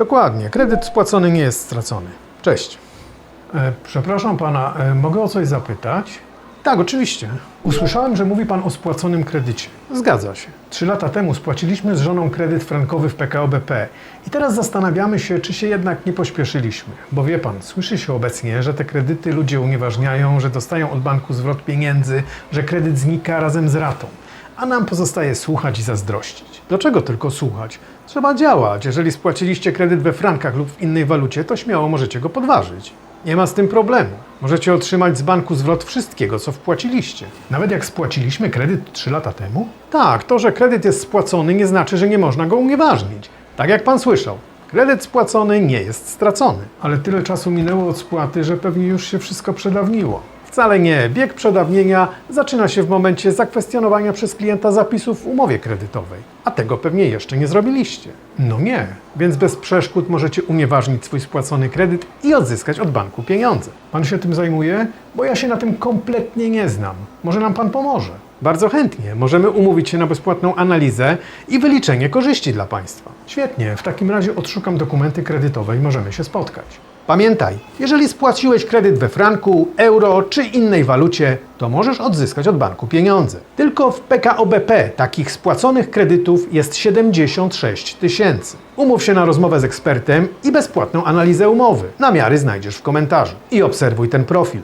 Dokładnie, kredyt spłacony nie jest stracony. Cześć. E, przepraszam pana, e, mogę o coś zapytać? Tak, oczywiście. Usłyszałem, że mówi pan o spłaconym kredycie. Zgadza się. Trzy lata temu spłaciliśmy z żoną kredyt frankowy w PKO BP i teraz zastanawiamy się, czy się jednak nie pośpieszyliśmy. Bo wie pan, słyszy się obecnie, że te kredyty ludzie unieważniają, że dostają od banku zwrot pieniędzy, że kredyt znika razem z ratą. A nam pozostaje słuchać i zazdrościć. Dlaczego tylko słuchać? Trzeba działać. Jeżeli spłaciliście kredyt we frankach lub w innej walucie, to śmiało możecie go podważyć. Nie ma z tym problemu. Możecie otrzymać z banku zwrot wszystkiego, co wpłaciliście. Nawet jak spłaciliśmy kredyt trzy lata temu? Tak, to, że kredyt jest spłacony, nie znaczy, że nie można go unieważnić. Tak jak pan słyszał, kredyt spłacony nie jest stracony. Ale tyle czasu minęło od spłaty, że pewnie już się wszystko przedawniło. Wcale nie. Bieg przedawnienia zaczyna się w momencie zakwestionowania przez klienta zapisów w umowie kredytowej. A tego pewnie jeszcze nie zrobiliście. No nie. Więc bez przeszkód możecie unieważnić swój spłacony kredyt i odzyskać od banku pieniądze. Pan się tym zajmuje? Bo ja się na tym kompletnie nie znam. Może nam pan pomoże? Bardzo chętnie możemy umówić się na bezpłatną analizę i wyliczenie korzyści dla Państwa. Świetnie, w takim razie odszukam dokumenty kredytowe i możemy się spotkać. Pamiętaj, jeżeli spłaciłeś kredyt we franku, euro czy innej walucie, to możesz odzyskać od banku pieniądze. Tylko w PKO BP takich spłaconych kredytów jest 76 tysięcy. Umów się na rozmowę z ekspertem i bezpłatną analizę umowy. Namiary znajdziesz w komentarzu. I obserwuj ten profil.